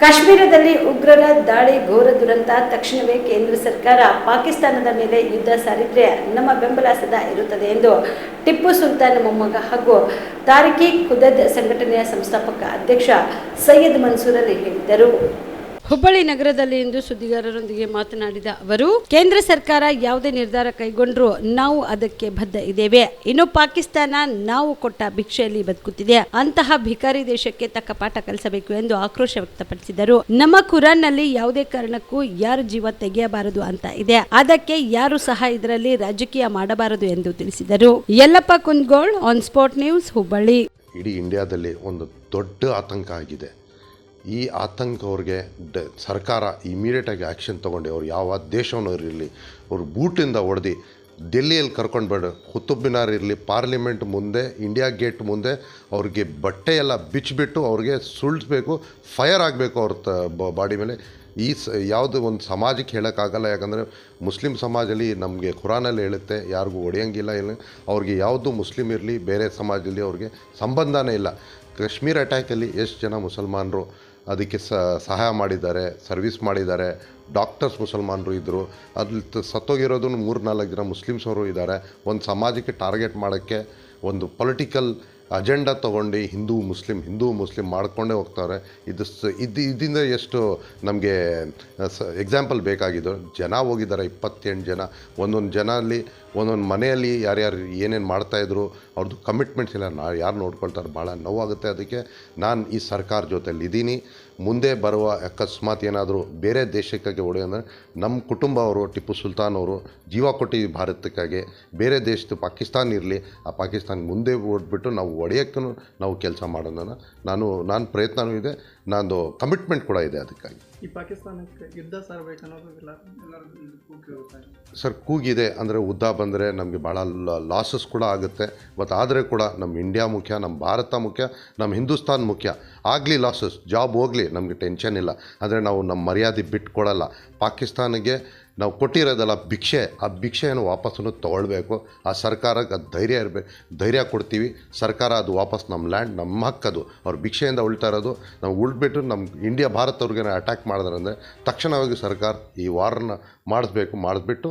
ಕಾಶ್ಮೀರದಲ್ಲಿ ಉಗ್ರರ ದಾಳಿ ಘೋರ ದುರಂತ. ತಕ್ಷಣವೇ ಕೇಂದ್ರ ಸರ್ಕಾರ ಪಾಕಿಸ್ತಾನದ ಮೇಲೆ ಯುದ್ಧ ಸಾರಿದ್ರೆ ನಮ್ಮ ಬೆಂಬಲ ಸದಾ ಇರುತ್ತದೆ ಎಂದು ಟಿಪ್ಪು ಸುಲ್ತಾನ್ ಮೊಮ್ಮಗ ಹಾಗೂ ತಾರಿಕಿ ಖುದದ್ ಸಂಘಟನೆಯ ಸಂಸ್ಥಾಪಕ ಅಧ್ಯಕ್ಷ ಸೈಯದ್ ಮನ್ಸೂರ್ ಅಲಿ ಹೇಳಿದರು. ಹುಬ್ಬಳ್ಳಿ ನಗರದಲ್ಲಿ ಇಂದು ಸುದ್ದಿಗಾರರೊಂದಿಗೆ ಮಾತನಾಡಿದ ಅವರು, ಕೇಂದ್ರ ಸರ್ಕಾರ ಯಾವುದೇ ನಿರ್ಧಾರ ಕೈಗೊಂಡರೂ ನಾವು ಅದಕ್ಕೆ ಬದ್ಧ ಇದ್ದೇವೆ. ಇನ್ನು ಪಾಕಿಸ್ತಾನ ನಾವು ಕೊಟ್ಟ ಭಿಕ್ಷೆಯಲ್ಲಿ ಬದುಕುತ್ತಿದೆ. ಅಂತಹ ಭಿಕಾರಿ ದೇಶಕ್ಕೆ ತಕ್ಕ ಪಾಠ ಕಲಿಸಬೇಕು ಎಂದು ಆಕ್ರೋಶ ವ್ಯಕ್ತಪಡಿಸಿದರು. ನಮ್ಮ ಕುರಾನ್ನಲ್ಲಿ ಯಾವುದೇ ಕಾರಣಕ್ಕೂ ಯಾರು ಜೀವ ತೆಗೆಯಬಾರದು ಅಂತ ಇದೆ. ಅದಕ್ಕೆ ಯಾರು ಸಹ ಇದರಲ್ಲಿ ರಾಜಕೀಯ ಮಾಡಬಾರದು ಎಂದು ತಿಳಿಸಿದರು. Yallappa Kundagol on spot news Hubballi. ಇಡೀ ಇಂಡಿಯಾದಲ್ಲಿ ಒಂದು ದೊಡ್ಡ ಆತಂಕ ಆಗಿದೆ. ಈ ಆತಂಕ ಅವ್ರಿಗೆ ಡ, ಸರ್ಕಾರ ಇಮಿಡಿಯೇಟಾಗಿ ಆ್ಯಕ್ಷನ್ ತೊಗೊಂಡು. ಅವ್ರು ಯಾವ ದೇಶವನ್ನು ಇರಲಿ, ಅವ್ರು ಬೂಟಿಂದ ಹೊಡೆದು ಡೆಲ್ಲಿಯಲ್ಲಿ ಕರ್ಕೊಂಡು ಬೇಡ. ಕುತುಬ್ ಮಿನಾರ್ ಇರಲಿ ಪಾರ್ಲಿಮೆಂಟ್ ಮುಂದೆ ಇಂಡಿಯಾ ಗೇಟ್ ಮುಂದೆ, ಅವ್ರಿಗೆ ಬಟ್ಟೆ ಎಲ್ಲ ಬಿಚ್ಚಿಬಿಟ್ಟು ಅವ್ರಿಗೆ ಸುಳಿಸ್ಬೇಕು ಫೈರ್ ಆಗಬೇಕು ಅವ್ರ ತ ಬಾಡಿ ಮೇಲೆ. ಈ ಸ, ಯಾವುದು ಒಂದು ಸಮಾಜಕ್ಕೆ ಹೇಳೋಕ್ಕಾಗಲ್ಲ. ಯಾಕಂದರೆ ಮುಸ್ಲಿಂ ಸಮಾಜದಲ್ಲಿ ನಮಗೆ ಖುರಾನಲ್ಲಿ ಹೇಳುತ್ತೆ, ಯಾರಿಗೂ ಹೊಡೆಯಂಗಿಲ್ಲ ಇಲ್ಲ. ಅವ್ರಿಗೆ ಯಾವುದು ಮುಸ್ಲಿಂ ಇರಲಿ, ಬೇರೆ ಸಮಾಜದಲ್ಲಿ ಅವ್ರಿಗೆ ಸಂಬಂಧನೇ ಇಲ್ಲ. ಕಾಶ್ಮೀರ್ ಅಟ್ಯಾಕಲ್ಲಿ ಎಷ್ಟು ಜನ ಮುಸಲ್ಮಾನರು ಅದಕ್ಕೆ ಸಹಾಯ ಮಾಡಿದ್ದಾರೆ, ಸರ್ವಿಸ್ ಮಾಡಿದ್ದಾರೆ. ಡಾಕ್ಟರ್ಸ್ ಮುಸಲ್ಮಾನರು ಇದ್ದರು ಅಲ್ಲಿ ಸತ್ತೋಗಿರೋದನ್ನು ಸತ್ತೋಗಿರೋದು ಮೂರು ನಾಲ್ಕು ಜನ ಮುಸ್ಲಿಮ್ಸ್ ಅವರು ಇದ್ದಾರೆ ಒಂದು ಸಮಾಜಕ್ಕೆ ಟಾರ್ಗೆಟ್ ಮಾಡೋಕ್ಕೆ ಒಂದು ಪೊಲಿಟಿಕಲ್ ಅಜೆಂಡಾ ತೊಗೊಂಡು ಹಿಂದೂ ಮುಸ್ಲಿಂ ಹಿಂದೂ ಮುಸ್ಲಿಂ ಮಾಡ್ಕೊಂಡೇ ಹೋಗ್ತಾರೆ. ಇದು ಇದು ಇದರಿಂದ ಎಷ್ಟು ನಮಗೆ ಸ ಎಕ್ಸಾಂಪಲ್ ಬೇಕಾಗಿದ್ದು. ಜನ ಹೋಗಿದ್ದಾರೆ, ಇಪ್ಪತ್ತೆಂಟು ಜನ. ಒಂದೊಂದು ಜನ ಅಲ್ಲಿ ಒಂದೊಂದು ಮನೆಯಲ್ಲಿ ಯಾರ್ಯಾರು ಏನೇನು ಮಾಡ್ತಾಯಿದ್ರು ಅವ್ರದ್ದು ಕಮಿಟ್ಮೆಂಟ್ಸ್ ಇಲ್ಲ. ನಾ, ಯಾರು ನೋಡ್ಕೊಳ್ತಾರೆ, ಭಾಳ ನೋವಾಗುತ್ತೆ. ಅದಕ್ಕೆ ನಾನು ಈ ಸರ್ಕಾರ ಜೊತೆಲಿ ಇದ್ದೀನಿ ಮುಂದೆ ಬರುವ ಅಕಸ್ಮಾತ್ ಏನಾದರೂ ಬೇರೆ ದೇಶಕ್ಕಾಗಿ ಹೊಡೆಯೋಂದ್ರೆ ನಮ್ಮ ಕುಟುಂಬ ಅವರು, ಟಿಪ್ಪು ಸುಲ್ತಾನ್ ಅವರು, ಜೀವ ಕೊಟ್ಟಿ ಭಾರತಕ್ಕಾಗಿ ಬೇರೆ ದೇಶದ ಪಾಕಿಸ್ತಾನ ಇರಲಿ, ಆ ಪಾಕಿಸ್ತಾನ ಮುಂದೆ ಓಡ್ಬಿಟ್ಟು ನಾವು ಹೊಡೆಯೋಕ್ಕೂ ನಾವು ಕೆಲಸ ಮಾಡೋಣ ನಾನು ನಾನು ಪ್ರಯತ್ನವೂ ಇದೆ ನಂದು ಕಮಿಟ್ಮೆಂಟ್ ಕೂಡ ಇದೆ ಅದಕ್ಕಾಗಿ. ಈ ಪಾಕಿಸ್ತಾನಕ್ಕೆ ಯುದ್ಧ ಸರ್ ಕೂಗಿದೆ ಅಂದರೆ ಉದ್ದ ಬಂದರೆ ನಮಗೆ ಭಾಳ ಲಾಸಸ್ ಕೂಡ ಆಗುತ್ತೆ. ಮತ್ತು ಆದರೆ ಕೂಡ ನಮ್ಮ ಇಂಡಿಯಾ ಮುಖ್ಯ ನಮ್ಮ ಭಾರತ ಮುಖ್ಯ ನಮ್ಮ ಹಿಂದೂಸ್ತಾನ್ ಮುಖ್ಯ. ಆಗಲಿ ಲಾಸಸ್ ಜಾಬ್ ಹೋಗಲಿ ನಮಗೆ ಟೆನ್ಷನ್ ಇಲ್ಲ. ಆದರೆ ನಾವು ನಮ್ಮ ಮರ್ಯಾದೆ ಬಿಟ್ಕೊಡಲ್ಲ. ಪಾಕಿಸ್ತಾನಿಗೆ ನಾವು ಕೊಟ್ಟಿರೋದಲ್ಲ ಭಿಕ್ಷೆ. ಆ ಭಿಕ್ಷೆಯನ್ನು ವಾಪಸ್ಸನ್ನು ತೊಗೊಳ್ಬೇಕು. ಆ ಸರ್ಕಾರಕ್ಕೆ ಅದು ಧೈರ್ಯ ಇರಬೇಕು ಧೈರ್ಯ ಕೊಡ್ತೀವಿ. ಸರ್ಕಾರ ಅದು ವಾಪಸ್ ನಮ್ಮ ಲ್ಯಾಂಡ್, ನಮ್ಮ ಹಕ್ಕದು ಅವ್ರು ಭಿಕ್ಷೆಯಿಂದ ಉಳ್ತಾ ಇರೋದು. ನಾವು ಉಳ್ಬಿಟ್ಟು ನಮ್ಮ ಇಂಡಿಯಾ ಭಾರತವ್ರಿಗೆ ಅಟ್ಯಾಕ್ ಮಾಡಿದ್ರೆ ಅಂದರೆ ತಕ್ಷಣವಾಗಿ ಸರ್ಕಾರ ಈ ವಾರನ್ನ ಮಾಡಿಸ್ಬೇಕು. ಮಾಡಿಸ್ಬಿಟ್ಟು